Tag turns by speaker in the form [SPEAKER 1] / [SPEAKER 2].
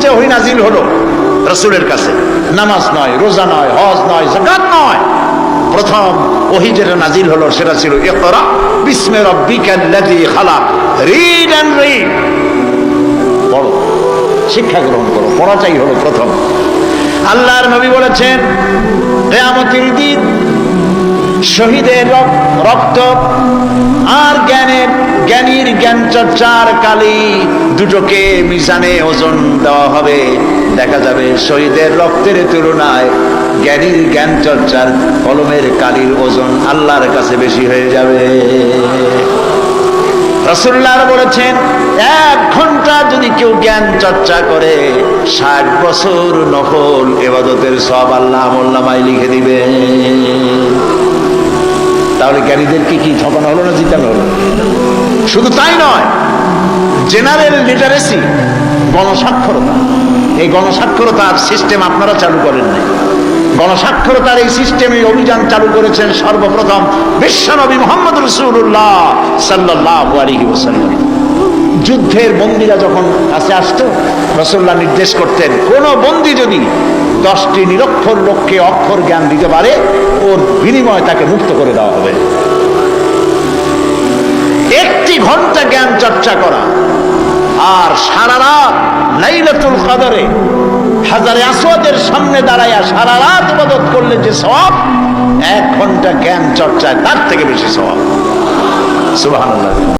[SPEAKER 1] যে ওই নাজিল হলো রসুলের কাছে। নামাজ নয়, রোজা নয়, হজ নয় জাকাত নয়। প্রথম ওহি যেটা নাজিল হলো সেটা ছিল ইকরা, বিস্মে রব্বিকাল্লাযী খালাক। Read and read. পড়ো, শিক্ষা গ্রহণ করো, পড়াটাই হলো প্রথম। আল্লাহর নবী বলেছেন, কেয়ামতের দিন শহীদের রক- রক্ত আর জ্ঞানের, জ্ঞানীর জ্ঞান চর্চার কালি দুটোকে মিশানে ওজন দেওয়া হবে। দেখা যাবে শহীদের রক্তের তুলনায় জ্ঞানীর জ্ঞান চর্চার কলমের কালির ওজন আল্লাহর কাছে বেশি হয়ে যাবে। রসুল্লাহ বলেছেন, এক ঘণ্টা যদি কেউ জ্ঞান চর্চা করে, ষাট বছর নকল এবাদতের সব আল্লাহ মোল্লামাই লিখে দিবে তাহলে জ্ঞানীদেরকে কি ঠকানো হলো না জিতানো হলো? শুধু তাই নয়, জেনারেল লিটারেসি, গণস্বাক্ষরতা। এই গণস্বাক্ষরতার সিস্টেম আপনারা চালু করেন নাই। গণস্বাক্ষরতার এই সিস্টেমে অভিযান চালু করেছেন সর্বপ্রথম বিশ্বনবী মোহাম্মদ রসুল্লাহ সাল্লাহ আলহি ওসাল্লাম যুদ্ধের বন্দীরা যখন কাছে আসতো রসুল্লাহ নির্দেশ করতেন, কোন বন্দী যদি দশটি নিরক্ষর লোককে অক্ষর জ্ঞান দিতে পারে, ওর বিনিময়ে তাকে মুক্ত করে দেওয়া হবে। একটি ঘণ্টা জ্ঞান চর্চা করা, আর সারা রাত লাইলাতুল কদরে হাজারে আসওয়াদের সামনে দাঁড়াইয়া সারা রাত ইবাদত করলে যে সওয়াব এক ঘণ্টা জ্ঞান চর্চায় তার থেকে বেশি সওয়াব সুবহানাল্লাহ।